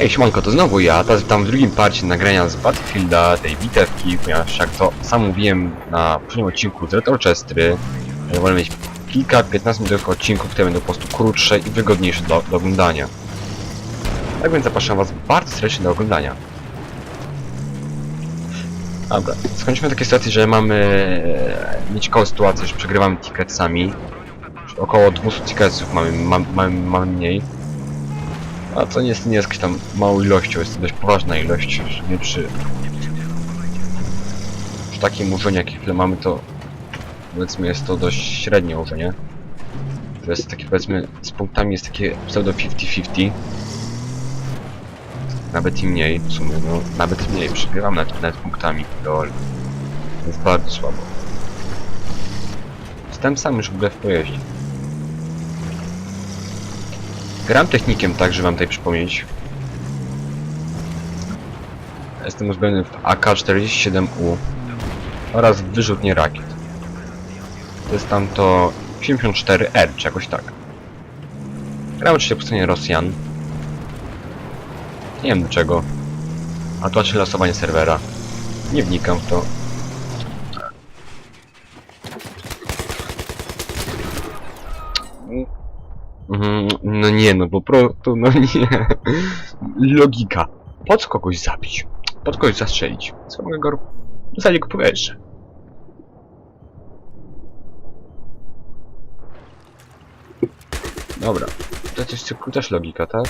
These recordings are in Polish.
Hej, siemanko, to znowu ja, teraz tam w drugim parcie nagrania z Battlefielda, tej bitewki, ponieważ jak to sam mówiłem na poprzednim odcinku z Red Orchestry, że wolę mieć kilka 15 minut odcinków, które będą po prostu krótsze i wygodniejsze do, do oglądania. Tak więc zapraszam was bardzo serdecznie do oglądania. Dobra, skończymy w takiej sytuacji, że mamy e, nieciekawą sytuację, że przegrywamy ticketsami. Około 200 ticketsów mamy, mamy, mamy mniej. A to nie jest, nie jest jakaś tam małą ilością, jest to dość poważna ilość, że nie przy... Przy takim urzędzie, jakie chwilę mamy, to powiedzmy jest to dość średnie urzędzie. To jest takie powiedzmy, z punktami jest takie pseudo 50-50. Nawet i mniej, w sumie, no, nawet mniej, przegrywam nawet, nawet punktami, lol. Jest bardzo słabo. Jestem sam już w ogóle w pojeździe. Gram technikiem, także wam tutaj przypomnieć. Jestem uzbrojony w AK-47U oraz wyrzutnie rakiet. To jest tam to 74R, czy jakoś tak. Gram oczywiście po stronie Rosjan. Nie wiem dlaczego. A to czy losowanie serwera. Nie wnikam w to. Mhm, No nie, no po prostu, no nie. Logika. Po co kogoś zabić? Po co kogoś zastrzelić? Co mogę go... Za niego powietrze. Dobra. To jest też logika, tak?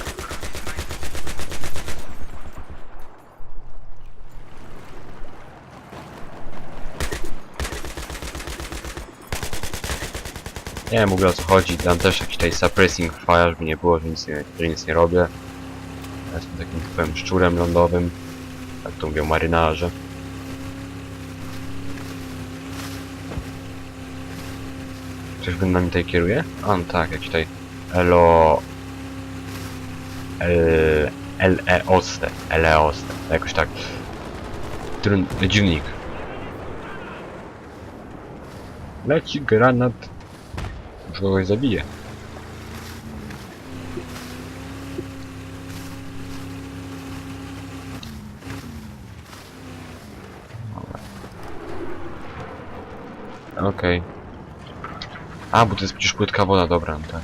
Nie wiem o co chodzi, dam też jakiś tutaj suppressing fire, żeby nie było, że nic nie, że nic nie robię. Ja jestem takim typem szczurem lądowym, jak to mówią marynarze. Ktoś go nami tutaj kieruje? A, no tak, jakiś tutaj Elo... L... L-E-Oste, L-E-Oste, jakoś tak. Trun... Dziwnik. Leci granat może kogoś. Dobra. Okej. A, bo to jest przecież płytka woda, dobra, no tak.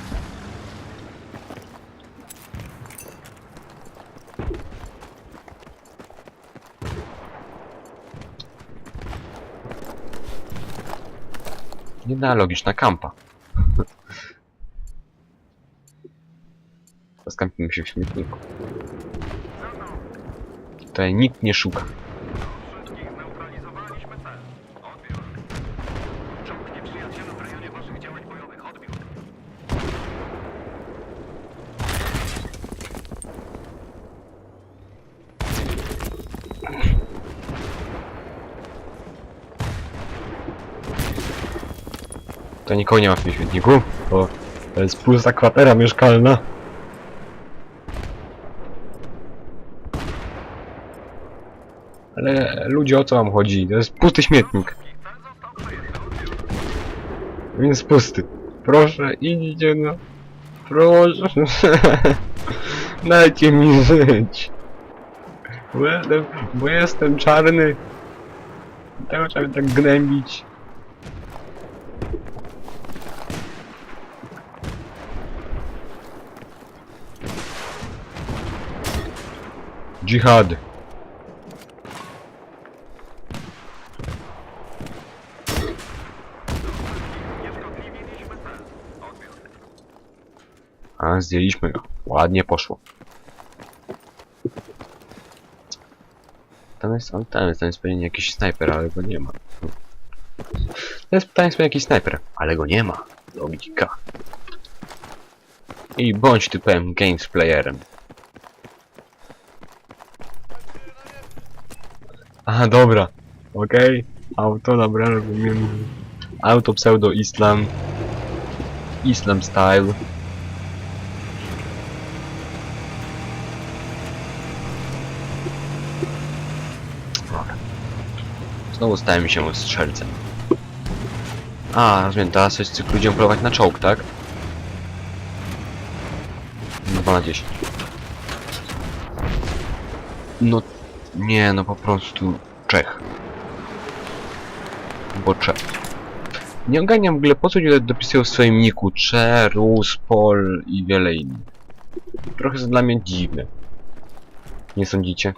Jedna logiczna kampa. Zaskąpimy się w śmietniku. Tutaj nikt nie szuka. Tutaj nikogo nie ma w tym śmietniku, bo to jest pusta kwatera mieszkalna. Ale ludzie o co wam chodzi? To jest pusty śmietnik. Więc pusty. Proszę, idźcie no. Proszę. Dajcie mi żyć. Bo jestem, bo jestem czarny. Tego trzeba tak gnębić. Dżihad. A, zdjęliśmy go. Ładnie poszło. Tam jest, tam jest, tam jest pewnie jakiś snajper, ale go nie ma. To jest, tam jest pewnie jakiś snajper, ale go nie ma. Logika. I bądź typem games playerem. Aha, dobra. Okej. Auto, dobra, rozumiem. Auto pseudo islam. Islam style. Dobra. Znowu stałem się strzelcem. A, rozumiem, teraz jest cykl ludziom polować na czołg, tak? 2 na 10. No, nie, no po prostu Czech. Bo Czech. Nie ogarniam w ogóle po co ludzie dopisują w swoim niku Cze, Rus, Pol i wiele innych. Trochę jest dla mnie dziwne. Nie sądzicie?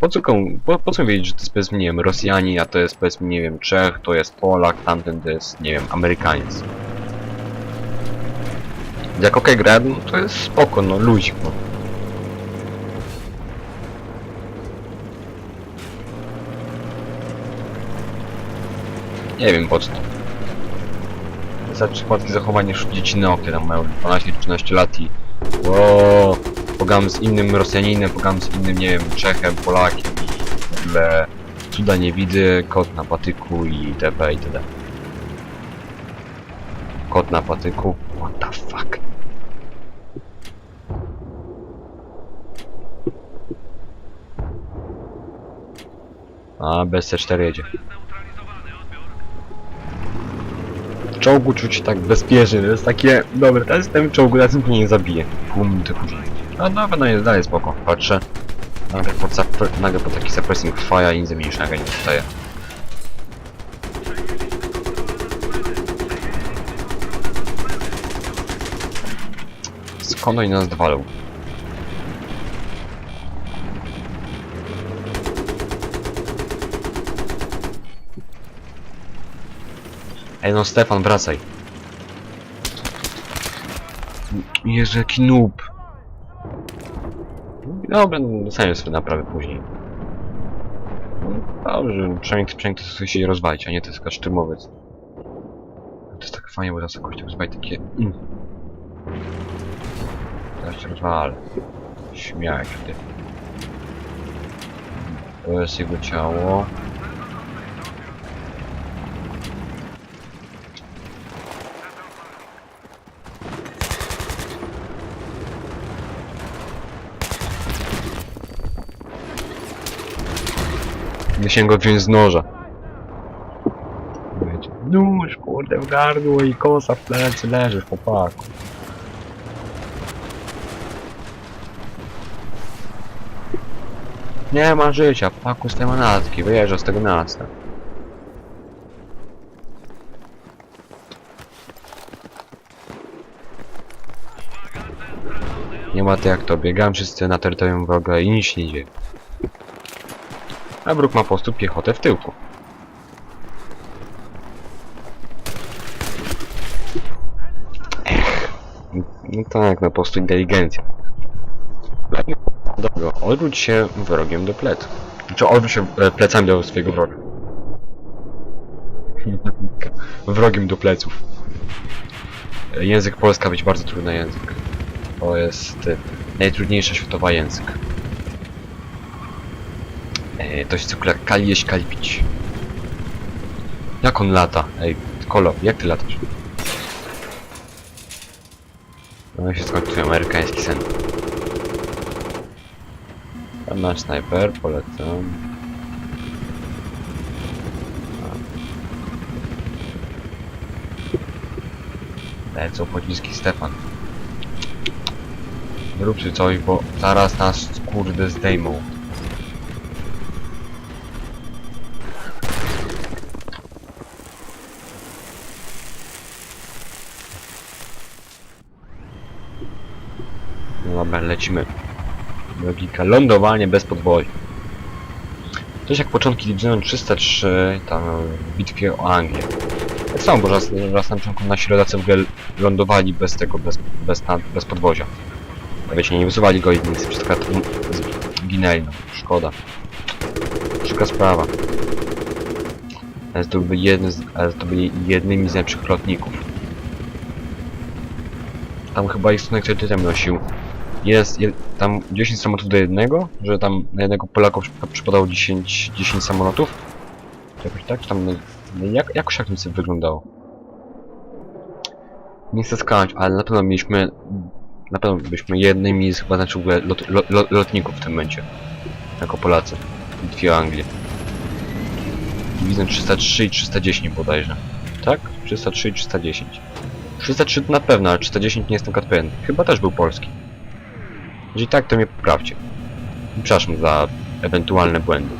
Po co po, po co wiedzieć, że to jest powiedzmy, nie wiem, Rosjanin, a to jest powiedzmy, nie wiem, Czech, to jest Polak, tamten to jest, nie wiem, Amerykaniec. Jak okej gra, no to jest spoko, no luzik, no. Nie wiem po co. Za przypadki zachowanie dzieci Neokie, tam mają 12-13 lat i Ło, pogam z innym Rosjaninem, pogam z innym, nie wiem, Czechem, Polakiem i w ogóle cuda nie widzę, kot na patyku i itp. itd. Kot na patyku, what the fuck. A, bez C4 jedzie. W czołgu czuć tak bezpiecznie, to jest takie, dobra, teraz jestem w czołgu, teraz mnie nie zabije. Pół minuty później. No dobra, no jest dalej spoko, patrzę. Nagle po, nagle po taki suppressing fire i nic mniejszego nie dostaje. Skąd oni nas dwalą? Ej no Stefan, wracaj. Jezu, jaki noob. Dobra, no, dostaniemy sobie naprawy później. No, Dobrze, przynajmniej, przynajmniej to się rozwalić, a nie to jest szturmowiec. To jest tak fajnie, bo teraz jakoś tak rozwalić takie... Mm. Teraz się rozwalę. Śmiałeś ty. To jest jego ciało. Nie się go wziąć z noża. Wiecie, Nóż, kurde, w gardło i kosa w plecy leży, chłopaku. Nie ma życia, paku z tej manatki, wyjeżdża z tego miasta. Nie ma to jak to, biegam wszyscy na terytorium wroga i nic nie dzieje. A wróg ma po prostu piechotę w tyłku. Ech. No tak, no po prostu inteligencja. Dobra, odwróć się wrogiem do plecu. Czy odwróć się e, plecami do swojego wroga. wrogiem do pleców. E, Język Polska być bardzo trudny język. To jest e, najtrudniejsza światowa język. E, to się cykla kali jeść, kali pić. Jak on lata? Ej, Kolo, jak ty latasz? No się skończył amerykański sen. Tam nasz snajper, polecam. Lecą pociski Stefan. Nie róbcie coś, bo zaraz nas kurde zdejmą. No dobra, lecimy. Logika. Lądowanie bez podwoi. To jest jak początki Division 303, tam w bitwie o Anglię. Tak samo, bo raz, raz na początku nasi rodacy w ogóle lądowali bez tego, bez, bez, bez podwozia. Wiecie, nie wysuwali go i nic, przez ginęli, no. Szkoda. Szybka sprawa. Ale to byli, jedny z, ale to byli jednymi z najlepszych lotników. Tam chyba ich stosunek kredytem nosił. Jest, je, tam 10 samolotów do jednego, że tam na jednego Polaka przyp- przypadało 10, 10 samolotów. Jakoś tak? Czy tam, no, jak, jakoś jak to sobie wyglądało? Nie chcę skakać, ale na pewno mieliśmy, na pewno byliśmy jednymi z chyba znaczy lot, lot, lot, lotników w tym momencie. Jako Polacy. o Anglię. Widzę 303 i 310 bodajże. Tak? 303 i 310. 303 to na pewno, ale 310 nie jestem pewien. Chyba też był polski. Jeżeli tak, to mnie poprawcie. Przepraszam za ewentualne błędy.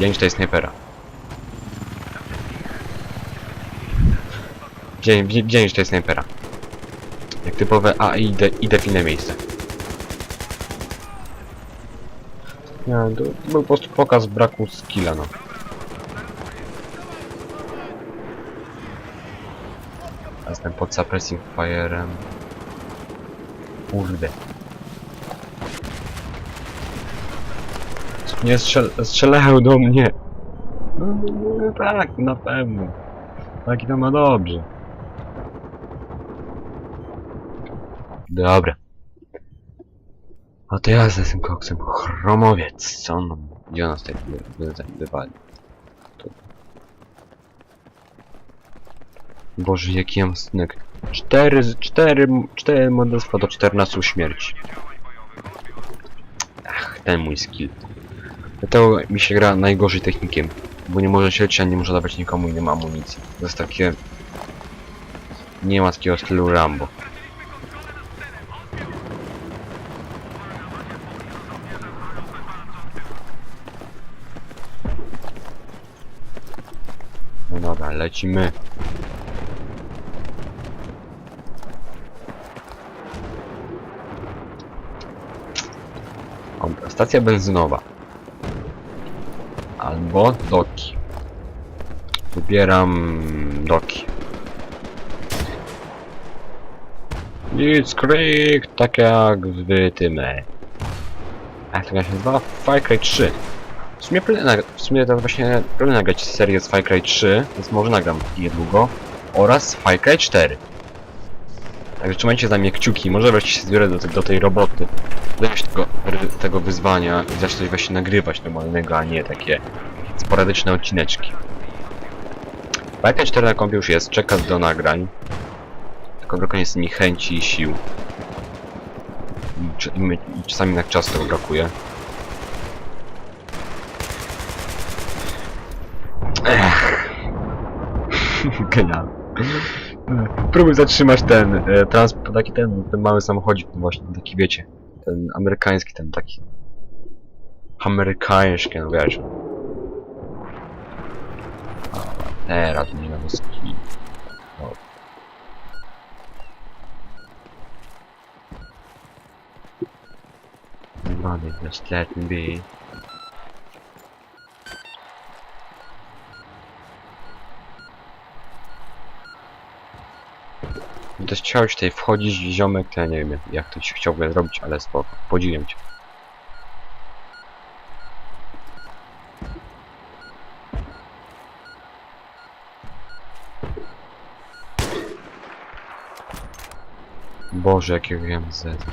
Dzień tej snajpera. Dzień, dzień, tej snajpera. Jak typowe A i idę, idę w inne miejsce. Nie, to był po prostu pokaz braku skilla, no. Jestem pod suppressing fire'em. Kurde. Nie strzel strzelają do mnie. No, no, no tak, na pewno. Tak i to ma dobrze. Dobra. A to ja z tym koksem. Chromowiec. Co on... Gdzie on nas tutaj wy- wy- wywali? Boże, jaki ja mam. Cztery, z- cztery, cztery modlestwa do 14 śmierci. Ach, ten mój skill. Dlatego mi się gra najgorzej technikiem. Bo nie może się a nie może dawać nikomu innemu amunicji. To jest takie... Nie ma takiego stylu Rambo. No dobra, lecimy. Dobra, stacja benzynowa. Albo doki. Wybieram doki. Nic Creek, tak jak w tym. Jak to się nazywa? Far Cry 3. W sumie, w sumie to właśnie planuję nagrać serię z Far Cry 3, więc może nagram niedługo. Oraz Far Cry 4. Także trzymajcie za mnie kciuki, może wreszcie się zbiorę do, te- do tej roboty. Się tego, tego wyzwania i zacznę coś właśnie nagrywać normalnego, a nie takie sporadyczne odcineczki. Cry 4 na kompie już jest, czeka do nagrań. Tylko brakuje jest mi chęci i sił. I, i, i czasami na czas tego brakuje. Ech. Genialne. Próbuj zatrzymać ten e, transport, taki ten, ten mały samochodzik, no właśnie, taki wiecie, ten amerykański, ten taki amerykański, no wiesz. A, Teraz nie na ski. Money, just let me be. Też chciałeś tutaj wchodzić ziomek, to ja nie wiem jak to ci chciałbym zrobić, ale spoko. Podziwiam cię. Boże, jakiego ja Z.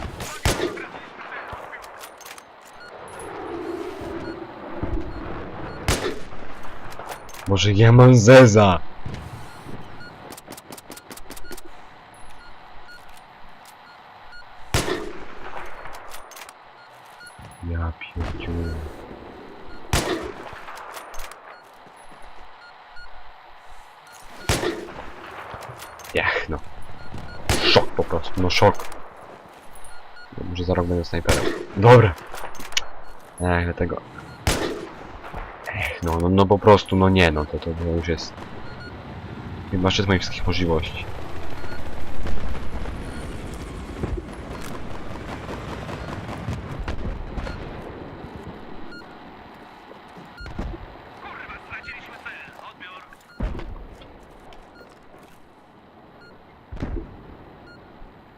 Boże, ja mam zeza! Ja pierdziu. Jach, no. Szok po prostu, no szok. No, Może za rok będę snajperem. Dobra. Ech, dlatego. Ech, no, no, no po prostu, no nie, no to, to, to już jest... Chyba szczyt moich wszystkich możliwości.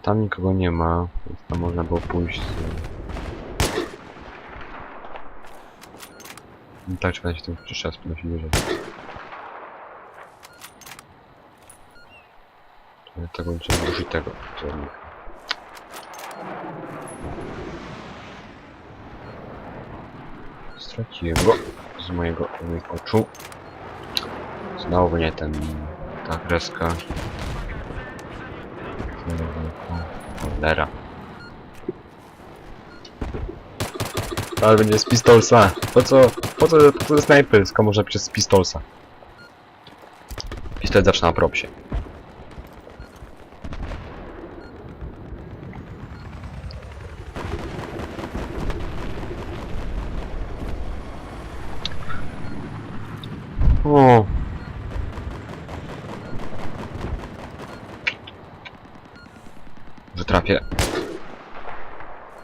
Tam nikogo nie ma, więc tam można było pójść. No tak, się tym jeszcze raz podnosić wyżej. To tego trzeba użyć tego. co- Straciłem go z mojego oczu. Znowu nie ten ta kreska. Cholera. Ale będzie z pistolsa. Po co, po co, po co snajper, skoro można przez pistolsa? Pistolet zawsze na propsie. O. Że trafię.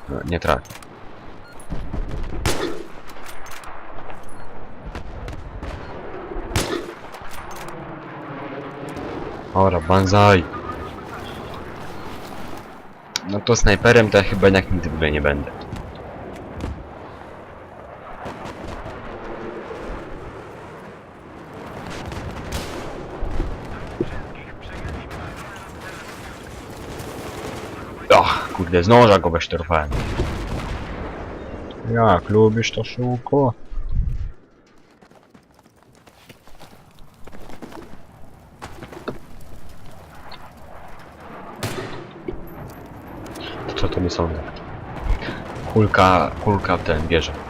No, nie trafię. Ora, banzai. No to snajperem to ja chyba jednak nigdy nie będę. Ach, kurde, z noża go besztorowałem. Jak lubisz to szółko? Co to nie sądzę? Kulka, kulka w ten bierze.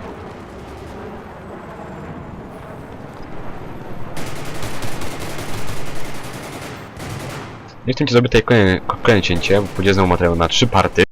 Nie chcę ci zrobić tutaj kolejne, kolejne cięcie, bo znowu materiał na trzy party.